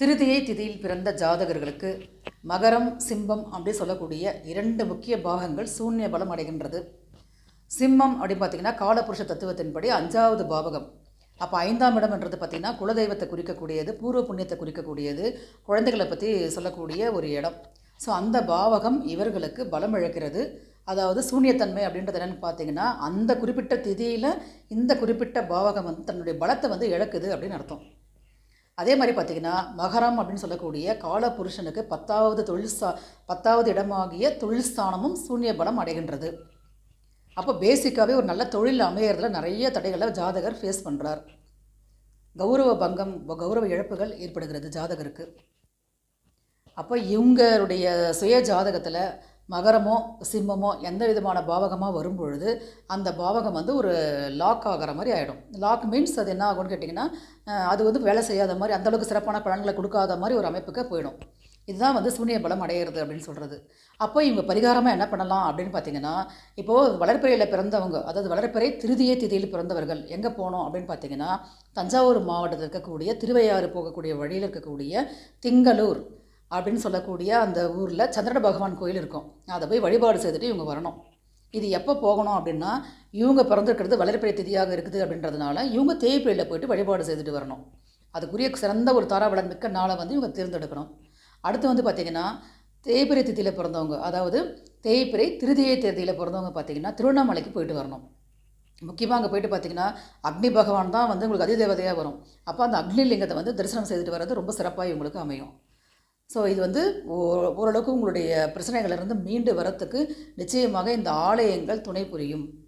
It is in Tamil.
திருதியை திதியில் பிறந்த ஜாதகர்களுக்கு மகரம் சிம்பம் அப்படி சொல்லக்கூடிய இரண்டு முக்கிய பாகங்கள் சூன்ய பலம் அடைகின்றது. சிம்மம் அப்படின்னு பார்த்தீங்கன்னா காலபுருஷ தத்துவத்தின்படி அஞ்சாவது பாவகம். அப்போ ஐந்தாம் இடம் என்றது பார்த்திங்கன்னா குலதெய்வத்தை குறிக்கக்கூடியது பூர்வ புண்ணியத்தை குறிக்கக்கூடியது குழந்தைகளை பற்றி சொல்லக்கூடிய ஒரு இடம். ஸோ அந்த பாவகம் இவர்களுக்கு பலம் இழக்கிறது. அதாவது சூன்யத்தன்மை அப்படின்றது என்னென்னு பார்த்தீங்கன்னா அந்த குறிப்பிட்ட திதியில் இந்த குறிப்பிட்ட பாவகம் வந்து தன்னுடைய பலத்தை வந்து இழக்குது அப்படின்னு அர்த்தம். அதே மாதிரி பார்த்தீங்கன்னா மகரம் அப்படின்னு சொல்லக்கூடிய கால புருஷனுக்கு பத்தாவது தொழில் ஸ்தா பத்தாவது இடமாகிய தொழில் ஸ்தானமும் சூன்ய பலம் அடைகின்றது. அப்போ பேசிக்காகவே ஒரு நல்ல தொழில் அமையறதுல நிறைய தடைகளை ஜாதகர் ஃபேஸ் பண்ணுறார் கௌரவ பங்கம் கௌரவ இழப்புகள் ஏற்படுகிறது ஜாதகருக்கு. அப்போ இவங்களுடைய சுய ஜாதகத்தில் மகரமோ சிம்மமோ எந்த விதமான பாவகமாக வரும் பொழுது அந்த பாவகம் வந்து ஒரு லாக் ஆகிற மாதிரி ஆகிடும் லாக் மீன்ஸ் அது என்ன ஆகும்னு கேட்டிங்கன்னா அது வந்து வேலை செய்யாத மாதிரி அந்தளவுக்கு சிறப்பான பலன்களை கொடுக்காத மாதிரி ஒரு அமைப்புக்கு போயிடும். இதுதான் வந்து சூனிய பலம் அடையிறது அப்படின்னு சொல்கிறது அப்போ இவங்க பரிகாரமாக என்ன பண்ணலாம் அப்படின்னு பார்த்தீங்கன்னா இப்போது வளர்ப்பிறையில் பிறந்தவங்க அதாவது வளர்ப்பிறை திருதிய திதியில் பிறந்தவர்கள் எங்கே போனோம் அப்படின்னு பார்த்தீங்கன்னா தஞ்சாவூர் மாவட்டத்தில் இருக்கக்கூடிய திருவையாறு போகக்கூடிய வழியில் இருக்கக்கூடிய திங்களூர். அப்படின்னு சொல்லக்கூடிய அந்த ஊரில் சந்திரன பகவான் கோயில் இருக்கும். அதை போய் வழிபாடு செய்துட்டு இவங்க வரணும். இது எப்போ போகணும் அப்படின்னா இவங்க பிறந்திருக்கிறது வளர்ப்பிறை திதியாக இருக்குது அப்படின்றதுனால இவங்க தேய்பிரையில் போயிட்டு வழிபாடு செய்துட்டு வரணும். அதுக்குரிய சிறந்த ஒரு தாராபலன் மிக்க நாளை வந்து இவங்க தேர்ந்தெடுக்கணும். அடுத்து வந்து பார்த்திங்கன்னா தேய்பிரை திதியில் பிறந்தவங்க அதாவது தேய்பிரை திருதியை தேதியில் பிறந்தவங்க பார்த்திங்கன்னா திருவண்ணாமலைக்கு போயிட்டு வரணும். முக்கியமாக அங்கே போயிட்டு பார்த்தீங்கன்னா அக்னி பகவான் தான் வந்து உங்களுக்கு அதிதேவதையாக வரும். அப்போ அந்த அக்னி லிங்கத்தை வந்து தரிசனம் செய்துட்டு வர்றது ரொம்ப சிறப்பாக இவங்களுக்கு அமையும். ஸோ இது வந்து ஓ- ஓரளவுக்கு உங்களுடைய பிரச்சனைகளிலிருந்து மீண்டு வரத்துக்கு நிச்சயமாக இந்த ஆலயங்கள் துணை புரியும்.